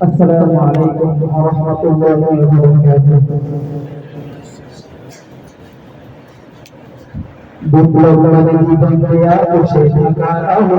السلام عليكم ورحمة الله وبركاته বিপ্লব মানে জীবন দেয়া বসে থাকা রাহু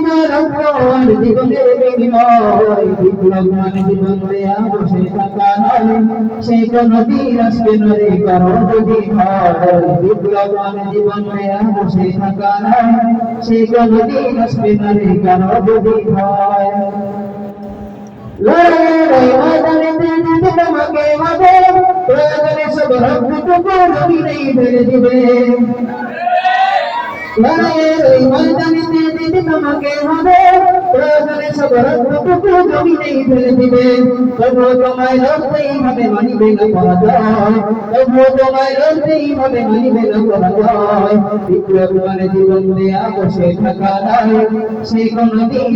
আর জীবনের বিনিময় বিপ্লব মানে জীবন দেয়া বসে থাকা নয় সেই কোন দিন আসবে না রে যদি মানে জীবন দেয়া বসে থাকা নয় সেই কোন দিন আসবে না রে যদি হয় লড়াই ময়দানেতে তোমাকে হবে প্রয়োজনে সব রক্তটুকু জমিনেই ফেলে দিবে লড়াইয়ের ওই ময়দানেতে দিতে তোমাকে হবে প্রয়োজনে সব রক্তটুকু জমিনেই ফেলে দিবে তবুও তোমায় লড়তেই হবে মানিবে না পরাজয় জীবন দেয়া বসে থাকা নাই সেই কোনো দিন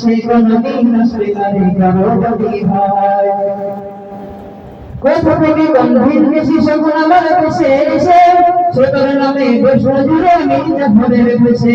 সেই কোনো দিন আসবে না হয় কোথা থেকে গম্ভীর বেশি সগুন আমার দেশে এসে? সদর নামে দেশ জুড়ে মির্জা ভরে রেখেছে।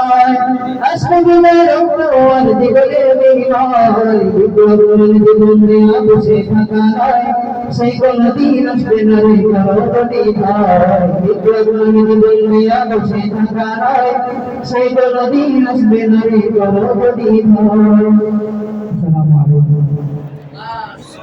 বিনয় রক্ত আর বিনিময় বিপ্লব মানে জীবন বসে থাকা নয় সেই কোন দিন আসবে না রে আসসালামু